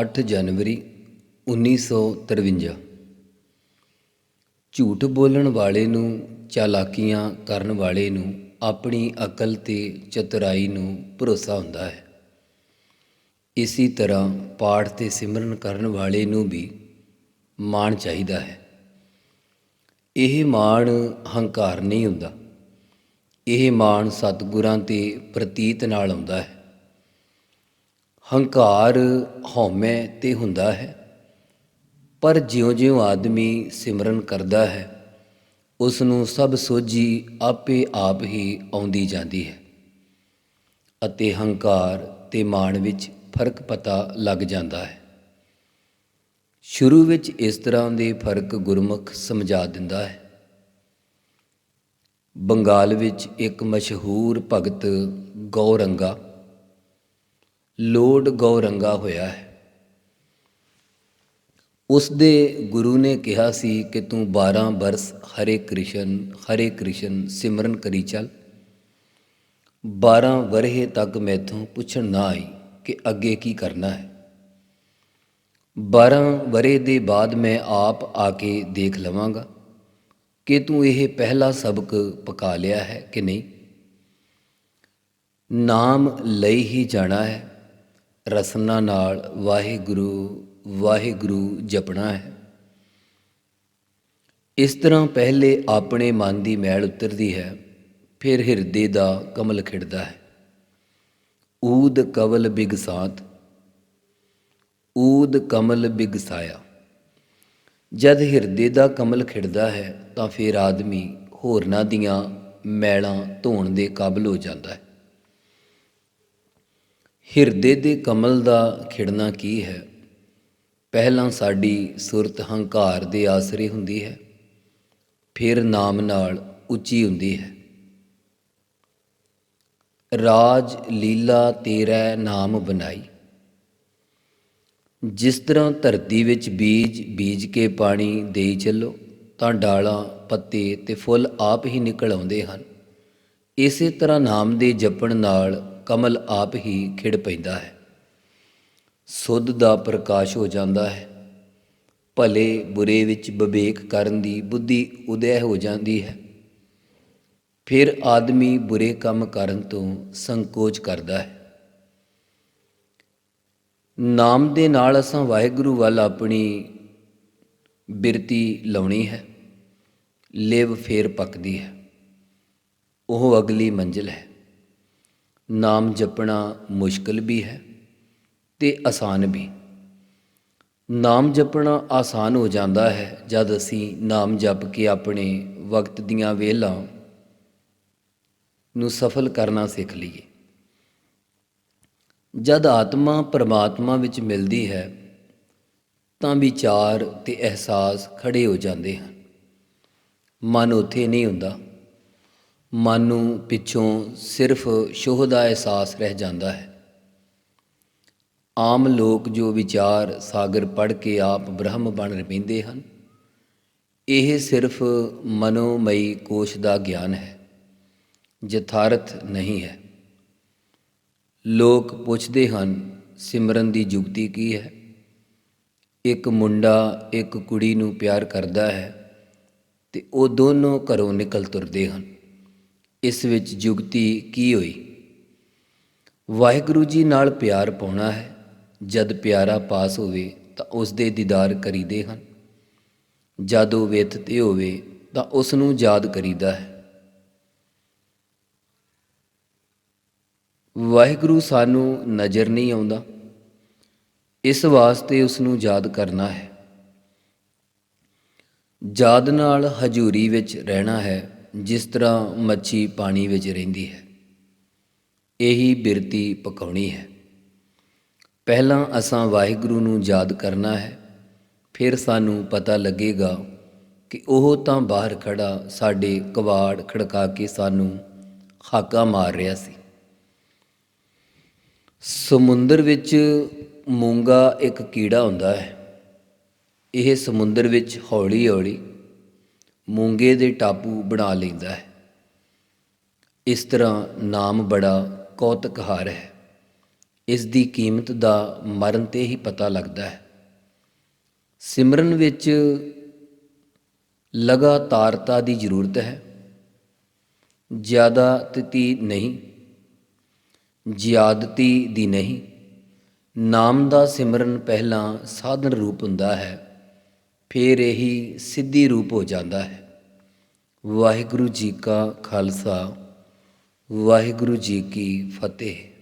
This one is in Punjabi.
8 ਜਨਵਰੀ 1953 ਝੂਠ ਬੋਲਣ ਵਾਲੇ ਨੂੰ, ਚਾਲਾਕੀਆਂ ਕਰਨ ਵਾਲੇ ਨੂੰ ਆਪਣੀ ਅਕਲ ਤੇ ਚਤੁਰਾਈ ਨੂੰ ਭਰੋਸਾ ਹੁੰਦਾ ਹੈ। ਇਸੇ ਤਰ੍ਹਾਂ ਪਾਠ ਤੇ ਸਿਮਰਨ ਕਰਨ ਵਾਲੇ ਨੂੰ ਵੀ ਮਾਣ ਚਾਹੀਦਾ ਹੈ। ਇਹ ਮਾਣ ਹੰਕਾਰ ਨਹੀਂ ਹੁੰਦਾ। ਇਹ ਮਾਣ ਸਤਿਗੁਰਾਂ ਤੇ ਪ੍ਰਤੀਤ ਨਾਲ ਆਉਂਦਾ ਹੈ। ਹੰਕਾਰ ਹਉਮੈ ਤੇ ਹੁੰਦਾ ਹੈ, ਪਰ ਜਿਉਂ-ਜਿਉਂ ਆਦਮੀ ਸਿਮਰਨ ਕਰਦਾ ਹੈ ਉਸ ਨੂੰ ਸਭ ਸੋਝੀ ਆਪੇ ਆਪ ਹੀ ਆਉਂਦੀ ਜਾਂਦੀ ਹੈ ਅਤੇ ਹੰਕਾਰ ਤੇ ਮਾਣ ਵਿੱਚ ਫ਼ਰਕ ਪਤਾ ਲੱਗ ਜਾਂਦਾ ਹੈ। ਸ਼ੁਰੂ ਵਿੱਚ ਇਸ ਤਰ੍ਹਾਂ ਦੇ ਫ਼ਰਕ ਗੁਰਮੁਖ ਸਮਝਾ ਦਿੰਦਾ ਹੈ। ਬੰਗਾਲ ਵਿੱਚ ਇੱਕ ਮਸ਼ਹੂਰ ਭਗਤ ਗੌਰੰਗਾ ਲੋੜ ਗੌਰੰਗਾ ਹੋਇਆ ਹੈ। ਉਸ ਦੇ ਗੁਰੂ ਨੇ ਕਿਹਾ ਸੀ ਕਿ ਤੂੰ 12 ਬਰਸ ਹਰੇ ਕ੍ਰਿਸ਼ਨ ਹਰੇ ਕ੍ਰਿਸ਼ਨ ਸਿਮਰਨ ਕਰੀ ਚੱਲ। 12 ਵਰ੍ਹੇ ਤੱਕ ਮੈਥੋਂ ਪੁੱਛਣ ਨਾ ਆਈ ਕਿ ਅੱਗੇ ਕੀ ਕਰਨਾ ਹੈ। 12 ਵਰੇ ਦੇ ਬਾਅਦ ਮੈਂ ਆਪ ਆ ਕੇ ਦੇਖ ਲਵਾਂਗਾ ਕਿ ਤੂੰ ਇਹ ਪਹਿਲਾ ਸਬਕ ਪਕਾ ਲਿਆ ਹੈ ਕਿ ਨਹੀਂ। ਨਾਮ ਲਈ ਹੀ ਜਾਣਾ ਹੈ। ਰਸਨਾ ਨਾਲ ਵਾਹਿਗੁਰੂ ਵਾਹਿਗੁਰੂ ਜਪਣਾ ਹੈ। ਇਸ ਤਰ੍ਹਾਂ ਪਹਿਲੇ ਆਪਣੇ ਮਨ ਦੀ ਮੈਲ ਉਤਰਦੀ ਹੈ, ਫਿਰ ਹਿਰਦੇ ਦਾ ਕਮਲ ਖਿੜਦਾ ਹੈ। ਊਦ ਕਵਲ ਬਿਗਸਾਤ, ਊਦ ਕਮਲ ਬਿਗਸਾਇਆ। ਜਦ ਹਿਰਦੇ ਦਾ ਕਮਲ ਖਿੜਦਾ ਹੈ, ਤਾਂ ਫਿਰ ਆਦਮੀ ਹੋਰਨਾਂ ਦੀਆਂ ਮੈਲਾਂ ਧੋਣ ਦੇ ਕਾਬਲ ਹੋ ਜਾਂਦਾ ਹੈ। ਹਿਰਦੇ ਦੇ ਕਮਲ ਦਾ ਖਿੜਨਾ ਕੀ ਹੈ? ਪਹਿਲਾਂ ਸਾਡੀ ਸੁਰਤ ਹੰਕਾਰ ਦੇ ਆਸਰੇ ਹੁੰਦੀ ਹੈ, ਫਿਰ ਨਾਮ ਨਾਲ ਉੱਚੀ ਹੁੰਦੀ ਹੈ। ਰਾਜ ਲੀਲਾ ਤੇਰਾ ਨਾਮ ਬਣਾਈ ਜਿਸ ਤਰ੍ਹਾਂ ਧਰਤੀ ਵਿੱਚ ਬੀਜ ਬੀਜ ਕੇ ਪਾਣੀ ਦੇਈ ਚੱਲੋ, ਤਾਂ ਡਾਲਾਂ, ਪੱਤੇ ਤੇ ਫੁੱਲ ਆਪ ਹੀ ਨਿਕਲ ਆਉਂਦੇ ਹਨ। ਇਸੇ ਤਰ੍ਹਾਂ ਨਾਮ ਦੇ ਜਪਣ ਨਾਲ ਕਮਲ ਆਪ ਹੀ ਖਿੜ ਪੈਂਦਾ ਹੈ। ਸੁੱਧ ਦਾ ਪ੍ਰਕਾਸ਼ ਹੋ ਜਾਂਦਾ ਹੈ। ਭਲੇ ਬੁਰੇ ਵਿੱਚ ਵਿਵੇਕ ਕਰਨ ਦੀ ਬੁੱਧੀ ਉਦੈ ਹੋ ਜਾਂਦੀ ਹੈ। ਫਿਰ ਆਦਮੀ ਬੁਰੇ ਕੰਮ ਕਰਨ ਤੋਂ ਸੰਕੋਚ ਕਰਦਾ ਹੈ। ਨਾਮ ਦੇ ਨਾਲ ਅਸਾਂ ਵਾਹਿਗੁਰੂ ਵੱਲ ਆਪਣੀ ਬਿਰਤੀ ਲਾਉਣੀ ਹੈ। ਲਿਵ ਫੇਰ ਪੱਕਦੀ ਹੈ। ਉਹ ਅਗਲੀ ਮੰਜ਼ਿਲ ਹੈ। ਨਾਮ ਜਪਣਾ ਮੁਸ਼ਕਲ ਵੀ ਹੈ ਤੇ ਆਸਾਨ ਵੀ। ਨਾਮ ਜਪਣਾ ਆਸਾਨ ਹੋ ਜਾਂਦਾ ਹੈ ਜਦ ਅਸੀਂ ਨਾਮ ਜਪ ਕੇ ਆਪਣੇ ਵਕਤ ਦੀਆਂ ਵੇਲਾਂ ਨੂੰ ਸਫਲ ਕਰਨਾ ਸਿੱਖ ਲਈਏ। ਜਦ ਆਤਮਾ ਪਰਮਾਤਮਾ ਵਿੱਚ ਮਿਲਦੀ ਹੈ, ਤਾਂ ਵਿਚਾਰ ਤੇ ਅਹਿਸਾਸ ਖੜੇ ਹੋ ਜਾਂਦੇ ਹਨ। ਮਨ ਉੱਥੇ ਨਹੀਂ ਹੁੰਦਾ। ਮਨ ਨੂੰ ਪਿੱਛੋਂ ਸਿਰਫ ਸ਼ੋਹ ਦਾ ਅਹਿਸਾਸ ਰਹਿ ਜਾਂਦਾ ਹੈ। ਆਮ ਲੋਕ ਜੋ ਵਿਚਾਰ ਸਾਗਰ ਪੜ ਕੇ ਆਪ ਬ੍ਰਹਮ ਬਣ ਰਹਿੰਦੇ ਹਨ, ਇਹ ਸਿਰਫ ਮਨੋਮਈ ਕੋਸ਼ ਦਾ ਗਿਆਨ ਹੈ, ਯਥਾਰਥ ਨਹੀਂ ਹੈ। ਲੋਕ ਪੁੱਛਦੇ ਹਨ, ਸਿਮਰਨ ਦੀ ਜੁਗਤੀ ਕੀ ਹੈ? ਇੱਕ ਮੁੰਡਾ ਇੱਕ ਕੁੜੀ ਨੂੰ ਪਿਆਰ ਕਰਦਾ ਹੈ ਤੇ ਉਹ ਦੋਨੋਂ ਘਰੋਂ ਨਿਕਲ ਤੁਰਦੇ ਹਨ। ਇਸ ਵਿੱਚ ਜੁਗਤੀ ਕੀ ਹੋਈ? ਵਾਹਿਗੁਰੂ ਜੀ ਨਾਲ ਪਿਆਰ ਪਾਉਣਾ ਹੈ। ਜਦ ਪਿਆਰਾ ਪਾਸ ਹੋਵੇ ਤਾਂ ਉਸ ਦੇ ਦੀਦਾਰ ਕਰੀਦੇ ਹਨ। ਜਦ ਉਹ ਵਿਤ ਤੇ ਹੋਵੇ ਤਾਂ ਉਸ ਨੂੰ ਯਾਦ ਕਰੀਦਾ ਹੈ। ਵਾਹਿਗੁਰੂ ਸਾਨੂੰ ਨਜ਼ਰ ਨਹੀਂ ਆਉਂਦਾ। ਇਸ ਵਾਸਤੇ ਉਸ ਨੂੰ ਯਾਦ ਕਰਨਾ ਹੈ। ਯਾਦ ਨਾਲ ਹਜ਼ੂਰੀ ਵਿੱਚ ਰਹਿਣਾ ਹੈ। ਜਿਸ ਤਰ੍ਹਾਂ ਮੱਛੀ ਪਾਣੀ ਵਿੱਚ ਰਹਿੰਦੀ ਹੈ, ਇਹੀ ਬਿਰਤੀ ਪਕਾਉਣੀ ਹੈ। ਪਹਿਲਾਂ ਅਸਾਂ ਵਾਹਿਗੁਰੂ ਨੂੰ ਯਾਦ ਕਰਨਾ ਹੈ, ਫਿਰ ਸਾਨੂੰ ਪਤਾ ਲੱਗੇਗਾ ਕਿ ਉਹ ਤਾਂ ਬਾਹਰ ਖੜਾ ਸਾਡੇ ਕਵਾੜ ਖੜਕਾ ਕੇ ਸਾਨੂੰ ਹਾਕਾ ਮਾਰ ਰਿਹਾ ਸੀ। ਸਮੁੰਦਰ ਵਿੱਚ ਮੂੰਗਾ ਇੱਕ ਕੀੜਾ ਹੁੰਦਾ ਹੈ, ਇਹ ਸਮੁੰਦਰ ਵਿੱਚ ਹੌਲੀ-ਹੌਲੀ ਮੂੰਗੇ ਦੇ ਟਾਪੂ ਬਣਾ ਲੈਂਦਾ ਹੈ। ਇਸ ਤਰ੍ਹਾਂ ਨਾਮ ਬੜਾ ਕੌਤਕਹਾਰ ਹੈ। ਇਸ ਦੀ ਕੀਮਤ ਦਾ ਮਰਨ ਤੇ ਹੀ ਪਤਾ ਲੱਗਦਾ ਹੈ। ਸਿਮਰਨ ਵਿੱਚ ਲਗਾਤਾਰਤਾ ਦੀ ਜ਼ਰੂਰਤ ਹੈ। ਜ਼ਿਆਦਾ ਤਤੀ ਨਹੀਂ, ਜ਼ਿਆਦਤੀ ਦੀ ਨਹੀਂ। ਨਾਮ ਦਾ ਸਿਮਰਨ ਪਹਿਲਾਂ ਸਾਧਨ ਰੂਪ ਹੁੰਦਾ ਹੈ। ਫਿਰ ਇਹੀ ਸਿੱਧੀ ਰੂਪ ਹੋ ਜਾਂਦਾ ਹੈ। ਵਾਹਿਗੁਰੂ ਜੀ ਕਾ ਖਾਲਸਾ, ਵਾਹਿਗੁਰੂ ਜੀ ਕੀ ਫਤਿਹ।